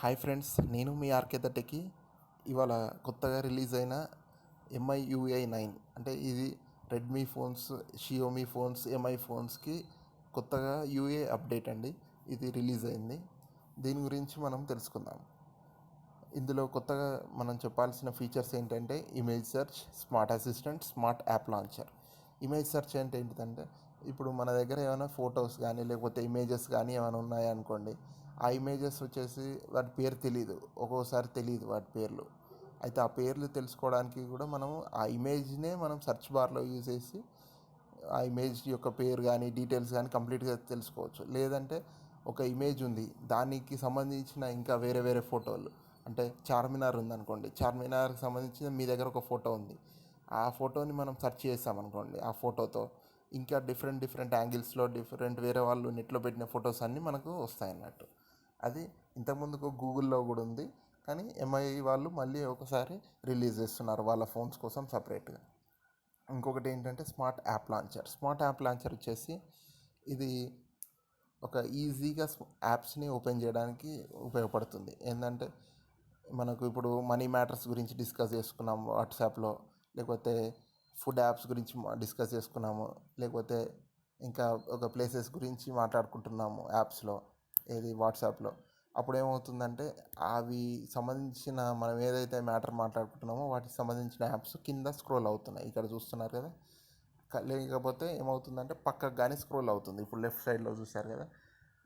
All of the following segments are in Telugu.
హాయ్ ఫ్రెండ్స్ నేను మీ ఆర్కే దట్టకి ఇవాళ కొత్తగా రిలీజ్ అయిన ఎంఐ యూఐ నైన్. అంటే ఇది Redmi phones Xiaomi phones MI ఫోన్స్కి కొత్తగా యూఏ అప్డేట్ అండి. ఇది రిలీజ్ అయింది. దీని గురించి మనం తెలుసుకుందాం. ఇందులో కొత్తగా మనం చెప్పాల్సిన ఫీచర్స్ ఏంటంటే image search smart assistant smart app launcher image search అంటే ఏంటిదంటే ఇప్పుడు మన దగ్గర ఏమైనా ఫొటోస్ కానీ లేకపోతే ఇమేజెస్ కానీ ఏమైనా ఉన్నాయనుకోండి ఆ ఇమేజెస్ వచ్చేసి వాటి పేరు తెలియదు ఒక్కోసారి తెలియదు వాటి పేర్లు. అయితే ఆ పేర్లు తెలుసుకోవడానికి కూడా మనం ఆ ఇమేజ్నే మనం సెర్చ్ బార్లో యూజ్ చేసి ఆ ఇమేజ్ యొక్క పేరు కానీ డీటెయిల్స్ కానీ కంప్లీట్గా తెలుసుకోవచ్చు. లేదంటే ఒక ఇమేజ్ ఉంది. దానికి సంబంధించిన ఇంకా వేరే వేరే ఫోటోలు. అంటే చార్మినార్ ఉందనుకోండి. చార్మినార్కి సంబంధించిన మీ దగ్గర ఒక ఫోటో ఉంది. ఆ ఫోటోని మనం సెర్చ్ చేస్తామనుకోండి ఆ ఫోటోతో ఇంకా డిఫరెంట్ డిఫరెంట్ యాంగిల్స్లో డిఫరెంట్ వేరే వాళ్ళు నెట్లో పెట్టిన ఫొటోస్ అన్నీ మనకు వస్తాయి అన్నట్టు అది ఇంతకుముందుకు గూగుల్లో కూడా ఉంది. కానీ ఎంఐ వాళ్ళు మళ్ళీ ఒకసారి రిలీజ్ చేస్తున్నారు వాళ్ళ ఫోన్స్ కోసం సపరేట్గా. ఇంకొకటి ఏంటంటే smart app launcher. Smart app launcher వచ్చేసి ఇది ఒక ఈజీగా యాప్స్ని ఓపెన్ చేయడానికి ఉపయోగపడుతుంది. ఏంటంటే మనకు ఇప్పుడు మనీ మ్యాటర్స్ గురించి డిస్కస్ చేసుకున్నాం వాట్సాప్లో లేకపోతే ఫుడ్ యాప్స్ గురించి డిస్కస్ చేసుకున్నాము లేకపోతే ఇంకా ఒక ప్లేసెస్ గురించి మాట్లాడుకుంటున్నాము యాప్స్లో. ఏది వాట్సాప్లో. అప్పుడు ఏమవుతుందంటే అవి సంబంధించిన మనం ఏదైతే మ్యాటర్ మాట్లాడుకుంటున్నామో వాటికి సంబంధించిన యాప్స్ కింద స్క్రోల్ అవుతున్నాయి. ఇక్కడ చూస్తున్నారు కదా. లేకపోతే ఏమవుతుందంటే పక్కకు కానీ స్క్రోల్ అవుతుంది. ఇప్పుడు లెఫ్ట్ సైడ్లో చూసారు కదా.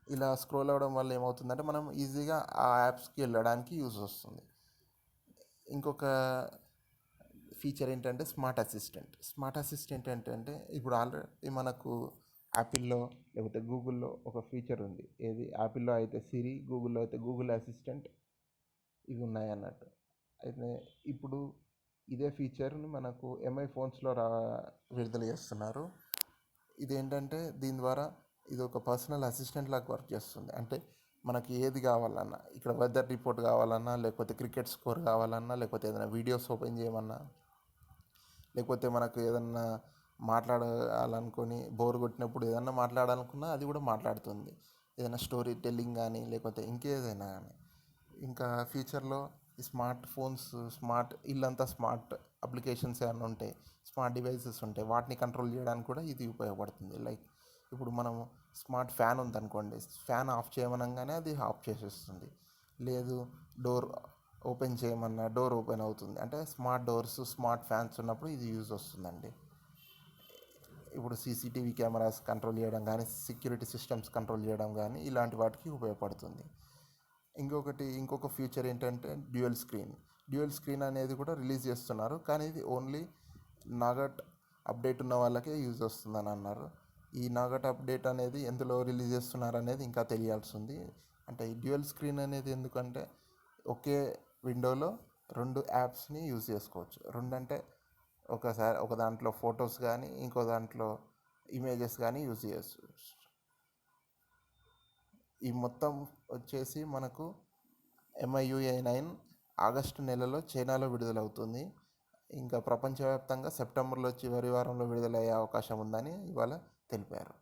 ఇలా స్క్రోల్ అవ్వడం వల్ల ఏమవుతుందంటే మనం ఈజీగా ఆ యాప్స్కి వెళ్ళడానికి యూజ్ వస్తుంది. ఇంకొక ఫీచర్ ఏంటంటే స్మార్ట్ అసిస్టెంట్. స్మార్ట్ అసిస్టెంట్ ఏంటంటే ఇప్పుడు ఆల్రెడీ మనకు యాపిల్లో లేకపోతే గూగుల్లో ఒక ఫీచర్ ఉంది. ఏది? యాపిల్లో అయితే సిరి గూగుల్లో అయితే గూగుల్ అసిస్టెంట్ ఇవి ఉన్నాయి అన్నట్టు అయితే ఇప్పుడు ఇదే ఫీచర్ని మనకు ఎంఐ ఫోన్స్లో రా విడుదల చేస్తున్నారు. ఇదేంటంటే దీని ద్వారా ఇది ఒక పర్సనల్ అసిస్టెంట్ లాగా వర్క్ చేస్తుంది. అంటే మనకి ఏది కావాలన్నా ఇక్కడ వెదర్ రిపోర్ట్ కావాలన్నా లేకపోతే క్రికెట్ స్కోర్ కావాలన్నా లేకపోతే ఏదైనా వీడియోస్ ఓపెన్ చేయమన్నా లేకపోతే మనకు ఏదన్నా మాట్లాడాలనుకొని బోర్ కొట్టినప్పుడు ఏదన్నా మాట్లాడాలనుకున్నా అది కూడా మాట్లాడుతుంది. ఏదైనా స్టోరీ టెల్లింగ్ కానీ లేకపోతే ఇంకేదైనా కానీ. ఇంకా ఫ్యూచర్లో ఈ స్మార్ట్ ఫోన్స్ స్మార్ట్ ఇల్లంతా స్మార్ట్ అప్లికేషన్స్ ఏమైనా ఉంటాయి స్మార్ట్ డివైసెస్ ఉంటాయి వాటిని కంట్రోల్ చేయడానికి కూడా ఇది ఉపయోగపడుతుంది. లైక్ ఇప్పుడు మనం స్మార్ట్ ఫ్యాన్ ఉందనుకోండి ఫ్యాన్ ఆఫ్ చేయమనగానే అది ఆఫ్ చేసేస్తుంది. లేదు డోర్ ఓపెన్ చేయమన్నా డోర్ ఓపెన్ అవుతుంది. అంటే స్మార్ట్ డోర్స్ స్మార్ట్ ఫ్యాన్స్ ఉన్నప్పుడు ఇది యూజ్ వస్తుందండి. ఇప్పుడు సీసీటీవీ కెమెరాస్ కంట్రోల్ చేయడం కానీ సెక్యూరిటీ సిస్టమ్స్ కంట్రోల్ చేయడం కానీ ఇలాంటి వాటికి ఉపయోగపడుతుంది. ఇంకొకటి ఇంకొక ఫ్యూచర్ ఏంటంటే డ్యూయల్ స్క్రీన్. డ్యూయల్ స్క్రీన్ అనేది కూడా రిలీజ్ చేస్తున్నారు. కానీ ఇది ఓన్లీ నాగట్ అప్డేట్ ఉన్న వాళ్ళకే యూజ్ వస్తుందని అన్నారు. ఈ నాగట్ అప్డేట్ అనేది ఎందులో రిలీజ్ చేస్తున్నారు అనేది ఇంకా తెలియాల్సి ఉంది అంటే ఈ డ్యూయల్ స్క్రీన్ అనేది ఎందుకంటే ఒకే విండోలో రెండు యాప్స్ని యూజ్ చేసుకోవచ్చు. రెండు అంటే ఒకసారి ఒక దాంట్లో ఫొటోస్ కానీ ఇంకో దాంట్లో ఇమేజెస్ కానీ యూజ్ చేయచ్చు. ఈ మొత్తం వచ్చేసి మనకు ఎంఐయుఏ నైన్ ఆగస్టు నెలలో చైనాలో విడుదలవుతుంది. ఇంకా ప్రపంచవ్యాప్తంగా సెప్టెంబర్లో చివరి వారంలో విడుదలయ్యే అవకాశం ఉందని ఇవాళ తెలిపారు.